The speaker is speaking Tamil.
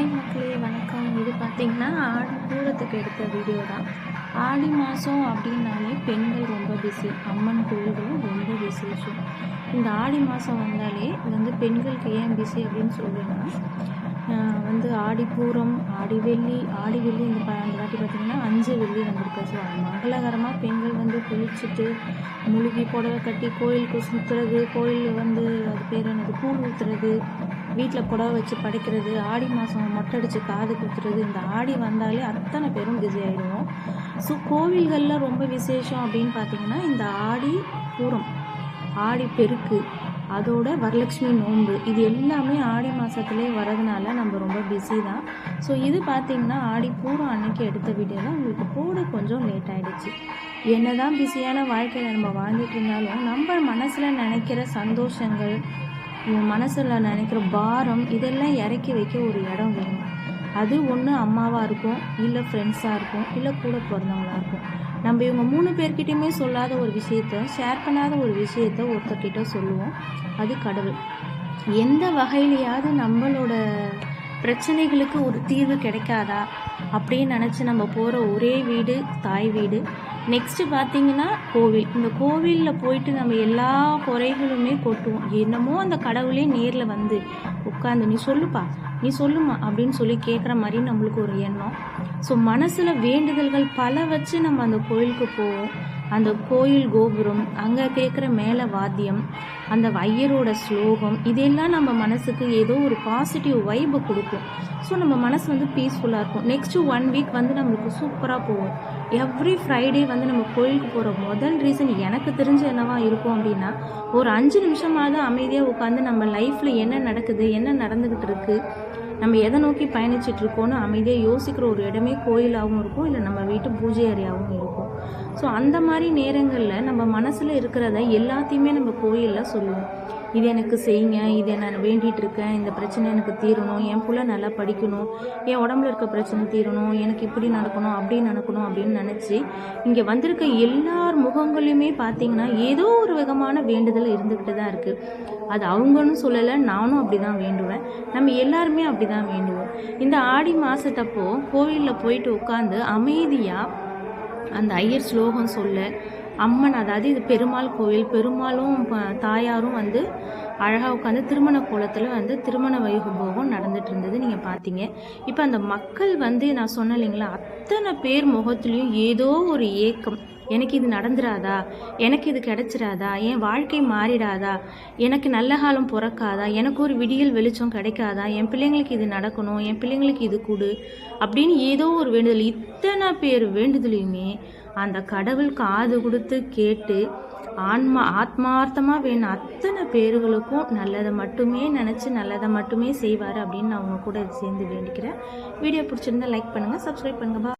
ஹாய் மக்களே வணக்கம். இது பார்த்திங்கன்னா ஆடி பூரத்துக்கு எடுத்த வீடியோ தான். ஆடி மாதம் அப்படின்னாலே பெண்கள் ரொம்ப பிஸி அம்மன் கோயில்களும் ரொம்ப விசேஷம். இந்த ஆடி மாதம் வந்தாலே இது வந்து பெண்களுக்கு ஏன் பிஸி அப்படின்னு சொல்லுவேன்னா வந்து ஆடி பூரம் ஆடி வெள்ளி ஆடி வெள்ளி இந்த ப அந்த வாட்டி பார்த்திங்கன்னா அஞ்சு வெள்ளி வந்திருக்கு. ஸோ மங்களகரமாக பெண்கள் வந்து குளிச்சுட்டு முழுகி புடவை கட்டி கோயிலுக்கு சுற்றுறது கோயிலில் வந்து அது பேர் என்னது? கூழ் ஊற்றுறது வீட்டில் புடவை வச்சு படைக்கிறது ஆடி மாதம் மொட்டை அடித்து காது குத்துறது இந்த ஆடி வந்தாலே அத்தனை பேரும் பிஸி ஆகிடுவோம் ஸோ கோவில்களில் ரொம்ப விசேஷம் அப்படின்னு பார்த்தீங்கன்னா இந்த ஆடி பூரம் ஆடி பெருக்கு அதோட வரலட்சுமி நோன்பு இது எல்லாமே ஆடி மாதத்துலேயே வரதுனால நம்ம ரொம்ப பிஸி தான். ஸோ இது பார்த்திங்கன்னா ஆடி பூரம் அன்னைக்கு எடுத்த வீடியோவில் உங்களுக்கு போட கொஞ்சம் லேட் ஆகிடுச்சு என்ன தான் பிஸியான வாழ்க்கையில் நம்ம வாழ்ந்துட்டு இருந்தாலும் நம்ம மனசில் நினைக்கிற சந்தோஷங்கள் மனசில் நினைக்கிற பாரம் இதெல்லாம் இறக்கி வைக்க ஒரு இடம் வேணும். அது ஒன்று அம்மாவாக இருக்கும் இல்லை ஃப்ரெண்ட்ஸாக இருக்கும் இல்லை கூட பிறந்தவங்களாக இருக்கும். நம்ம இவங்க மூணு பேர்கிட்டையுமே சொல்லாத ஒரு விஷயத்த ஷேர் பண்ணாத ஒரு விஷயத்த ஒருத்தர்கிட்ட சொல்லுவோம். அது கடவுள். எந்த வகையிலையாவது நம்மளோட பிரச்சனைகளுக்கு ஒரு தீர்வு கிடைக்காதா அப்படின்னு நினச்சி நம்ம போகிற ஒரே வீடு தாய் வீடு நெக்ஸ்ட்டு பார்த்தீங்கன்னா கோவில். இந்த கோவிலில் போயிட்டு நம்ம எல்லா குறைகளுமே கொட்டுவோம். என்னமோ அந்த கடவுளே நேரில் வந்து உட்காந்து நீ சொல்லுப்பா நீ சொல்லுமா? அப்படின்னு சொல்லி கேட்குற மாதிரி நம்மளுக்கு ஒரு எண்ணம். ஸோ மனசில் வேண்டுதல்கள் பல வச்சு நம்ம அந்த கோயிலுக்கு போவோம். அந்த கோயில் கோபுரம் அங்கே கேட்குற மேலே வாத்தியம் அந்த ஐயரோட ஸ்லோகம் இதெல்லாம் நம்ம மனசுக்கு ஏதோ ஒரு பாசிட்டிவ் வைபை கொடுக்கும். ஸோ நம்ம மனசு வந்து பீஸ்ஃபுல்லாக இருக்கும். நெக்ஸ்ட்டு ஒன் வீக் வந்து நம்மளுக்கு சூப்பராக போகும். எவ்ரி ஃப்ரைடே வந்து நம்ம கோயிலுக்கு போகிற முதல் ரீசன் எனக்கு தெரிஞ்ச என்னவா இருக்கும் அப்படின்னா ஒரு அஞ்சு நிமிஷமாவது அமைதியாக உட்காந்து நம்ம லைஃப்பில் என்ன நடக்குது என்ன நடந்துக்கிட்டு இருக்குது நம்ம எதை நோக்கி பயணிச்சிட்ருக்கோன்னு அமைதியாக யோசிக்கிற ஒரு இடமே கோயிலாகவும் இருக்கும் இல்லை நம்ம வீட்டு பூஜை அறையாகவும் இருக்கும். ஸோ அந்த மாதிரி நேரங்களில் நம்ம மனசில் இருக்கிறத எல்லாத்தையுமே நம்ம கோயிலில் சொல்லுவோம். இது எனக்கு செய்யுங்க இதை நான் வேண்டிகிட்டு இருக்கேன் இந்த பிரச்சனை எனக்கு தீரணும் என் பிள்ளை நல்லா படிக்கணும் என் உடம்புல இருக்க பிரச்சனை தீரணும் எனக்கு இப்படி நடக்கணும் அப்படி நடக்கணும் அப்படின்னு நினச்சி இங்கே வந்திருக்க எல்லார் முகங்களையுமே பார்த்தீங்கன்னா ஏதோ ஒரு விதமான வேண்டுதல் இருந்துக்கிட்டு தான் இருக்குது அது அவங்கன்னு சொல்லலை நானும் அப்படி தான் வேண்டுவேன். நம்ம எல்லாருமே அப்படி தான் வேண்டுவோம். இந்த ஆடி மாதத்தப்போ கோவிலில் போயிட்டு உட்காந்து அமைதியாக அந்த ஐயர் ஸ்லோகம் சொல்ல அம்மன் அதாவது இது பெருமாள் கோவில் பெருமாளும் தாயாரும் வந்து அழகாக உட்காந்து திருமண கோலத்தில் வந்து திருமண வைபோகம் நடந்துட்டு இருந்தது நீங்கள் பார்த்தீங்க இப்போ அந்த மக்கள் வந்து நான் சொன்னேன் இல்லைங்களா அத்தனை பேர் முகத்துலேயும் ஏதோ ஒரு ஏக்கம். எனக்கு இது நடந்துராதா? எனக்கு இது கிடைச்சிராதா? என் வாழ்க்கை மாறிடாதா எனக்கு நல்ல காலம் பிறக்காதா? எனக்கு ஒரு விடியல் வெளிச்சம் கிடைக்காதா? என் பிள்ளைங்களுக்கு இது நடக்கணும் என் பிள்ளைங்களுக்கு இது கொடு அப்படின்னு ஏதோ ஒரு வேண்டுதல் இத்தனை பேர் வேண்டுதலையுமே அந்த கடவுள் காது கொடுத்து கேட்டு ஆன்மா ஆத்மார்த்தமாக வேணும் அத்தனை பேர்களுக்கும் நல்லதை மட்டுமே நினச்சி நல்லதை மட்டுமே செய்வார் அப்படின்னு நான் அவங்க கூட சேர்ந்து வேண்டிக்கிறேன். வீடியோ பிடிச்சிருந்தா லைக் பண்ணுங்கள் சப்ஸ்கிரைப் பண்ணுங்கள்